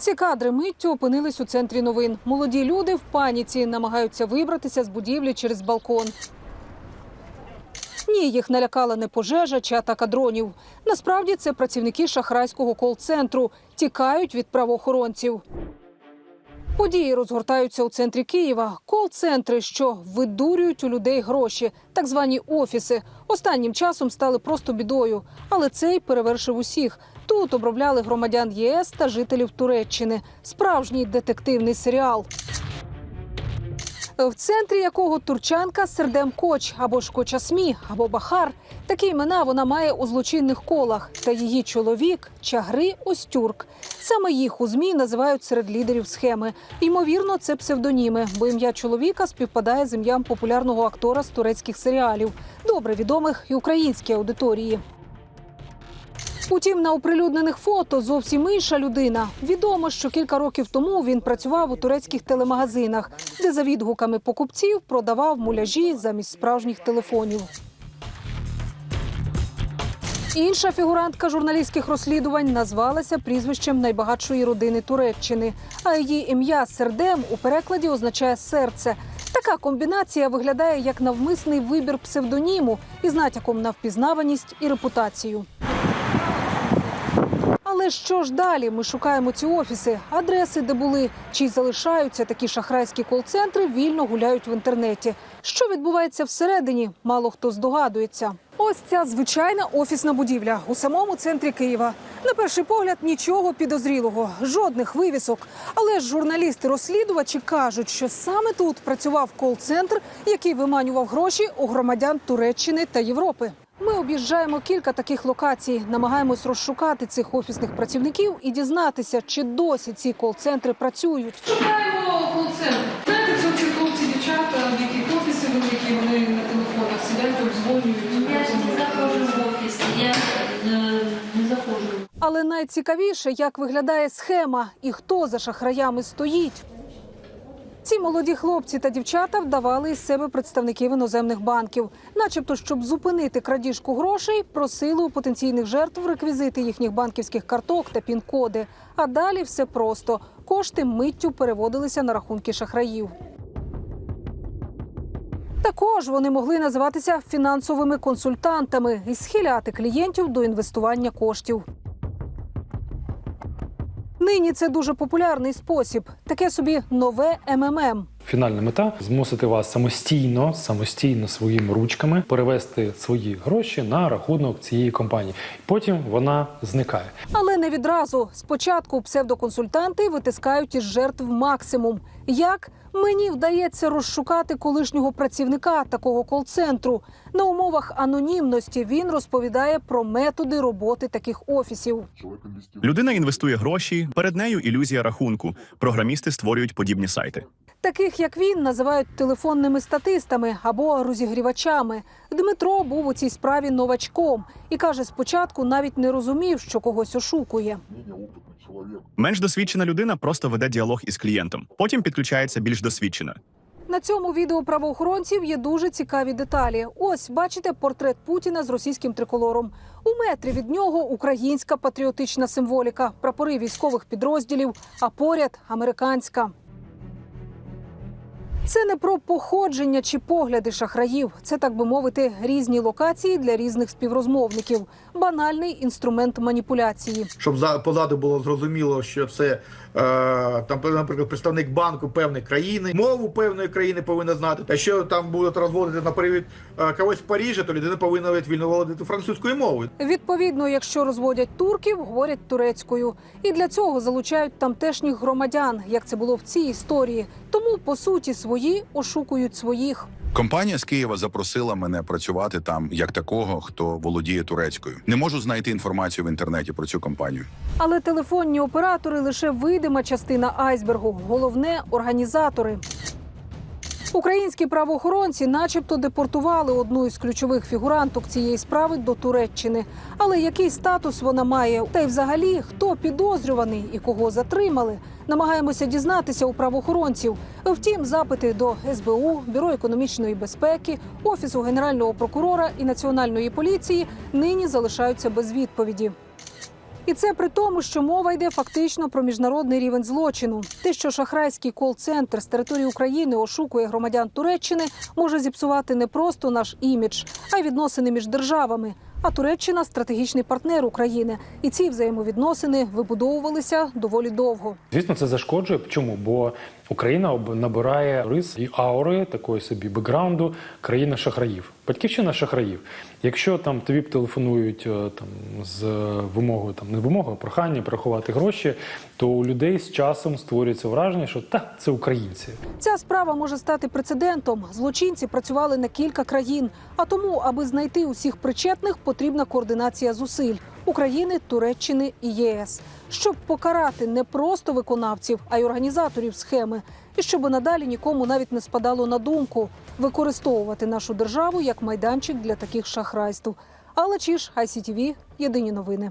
Ці кадри миттю опинились у центрі новин. Молоді люди в паніці намагаються вибратися з будівлі через балкон. Ні, їх налякала не пожежа чи атака дронів. Насправді це працівники шахрайського кол-центру тікають від правоохоронців. Події розгортаються у центрі Києва. Кол-центри, що видурюють у людей гроші, так звані офіси. Останнім часом стали просто бідою, але цей перевершив усіх. Тут обробляли громадян ЄС та жителів Туреччини. Справжній детективний серіал. В центрі якого турчанка Сердем Коч або ж Кочасмі, або Бахар. Такі імена вона має у злочинних колах. Та її чоловік Чагри Остюрк. Саме їх у змі називають серед лідерів схеми. Ймовірно, це псевдоніми, бо ім'я чоловіка співпадає з ім'ям популярного актора з турецьких серіалів, добре відомих і українській аудиторії. Утім, на оприлюднених фото зовсім інша людина. Відомо, що кілька років тому він працював у турецьких телемагазинах, де за відгуками покупців продавав муляжі замість справжніх телефонів. Інша фігурантка журналістських розслідувань назвалася прізвищем найбагатшої родини Туреччини, а її ім'я Сердем у перекладі означає серце. Така комбінація виглядає як навмисний вибір псевдоніму із натяком на впізнаваність і репутацію. Але що ж далі? Ми шукаємо ці офіси, адреси, де були, чи залишаються такі шахрайські кол-центри, вільно гуляють в інтернеті. Що відбувається всередині? Мало хто здогадується. Ось ця звичайна офісна будівля у самому центрі Києва. На перший погляд нічого підозрілого, жодних вивісок. Але ж журналісти-розслідувачі кажуть, що саме тут працював кол-центр, який виманював гроші у громадян Туреччини та Європи. Ми об'їжджаємо кілька таких локацій, намагаємось розшукати цих офісних працівників і дізнатися, чи досі ці кол-центри працюють. Шукаємо кол-центр. Знаєте, це ці хлопці, дівчата, в яких офіси великі, вони на телефонах сидять, обдзвонюють. Я ж не заходжу в офіс, я е, не заходжу. Але найцікавіше, як виглядає схема і хто за шахраями стоїть. Ці молоді хлопці та дівчата вдавали із себе представників іноземних банків, начебто, щоб зупинити крадіжку грошей, просили у потенційних жертв реквізити їхніх банківських карток та пін-коди. А далі все просто кошти миттю переводилися на рахунки шахраїв. Також вони могли називатися фінансовими консультантами і схиляти клієнтів до інвестування коштів. Нині це дуже популярний спосіб, таке собі нове МММ. Фінальна мета змусити вас самостійно, самостійно своїми ручками перевести свої гроші на рахунок цієї компанії. Потім вона зникає. Але не відразу. Спочатку псевдоконсультанти витискають із жертв максимум. Як мені вдається розшукати колишнього працівника такого кол-центру на умовах анонімності. Він розповідає про методи роботи таких офісів. Людина інвестує гроші, перед нею ілюзія рахунку. Програмісти створюють подібні сайти. Таких як він називають телефонними статистами або розігрівачами. Дмитро був у цій справі новачком і каже, спочатку навіть не розумів, що когось ошукує. Менш досвідчена людина просто веде діалог із клієнтом. Потім підключається більш досвідчена. На цьому відео правоохоронців є дуже цікаві деталі. Ось бачите портрет Путіна з російським триколором. У метрі від нього українська патріотична символіка, прапори військових підрозділів, а поряд американська. Це не про походження чи погляди шахраїв. Це так би мовити, різні локації для різних співрозмовників. Банальний інструмент маніпуляції. щоб за позаду було зрозуміло, що це е, там, наприклад, представник банку певної країни, мову певної країни повинна знати. Та що там будуть розводити на привід е, когось з Парижа, то людина повинна вільно володіти французькою мовою. Відповідно, якщо розводять турків, говорять турецькою, і для цього залучають тамтешніх громадян, як це було в цій історії. Тому по суті свої ошукують своїх. Компанія з Києва запросила мене працювати там як такого, хто володіє турецькою. Не можу знайти інформацію в інтернеті про цю компанію. Але телефонні оператори лише видима частина айсбергу. Головне організатори. Українські правоохоронці, начебто, депортували одну із ключових фігуранток цієї справи до Туреччини. Але який статус вона має? Та й взагалі хто підозрюваний і кого затримали? Намагаємося дізнатися у правоохоронців. Втім, запити до СБУ, Бюро економічної безпеки, офісу генерального прокурора і національної поліції нині залишаються без відповіді. І це при тому, що мова йде фактично про міжнародний рівень злочину. Те, що шахрайський кол-центр з території України ошукує громадян Туреччини, може зіпсувати не просто наш імідж, а й відносини між державами. А Туреччина стратегічний партнер України, і ці взаємовідносини вибудовувалися доволі довго. Звісно, це зашкоджує. Чому? Бо Україна набирає рис і аури такої собі бекграунду країна шахраїв, батьківщина шахраїв. Якщо там тобі телефонують е, там з вимогою, там не вимогою, а прохання порахувати гроші, то у людей з часом створюється враження, що та це українці. Ця справа може стати прецедентом. Злочинці працювали на кілька країн. А тому, аби знайти усіх причетних, потрібна координація зусиль України, Туреччини і ЄС, щоб покарати не просто виконавців, а й організаторів схеми, і щоб надалі нікому навіть не спадало на думку використовувати нашу державу як майданчик для таких шахрайств. Але чи ж ICTV – єдині новини.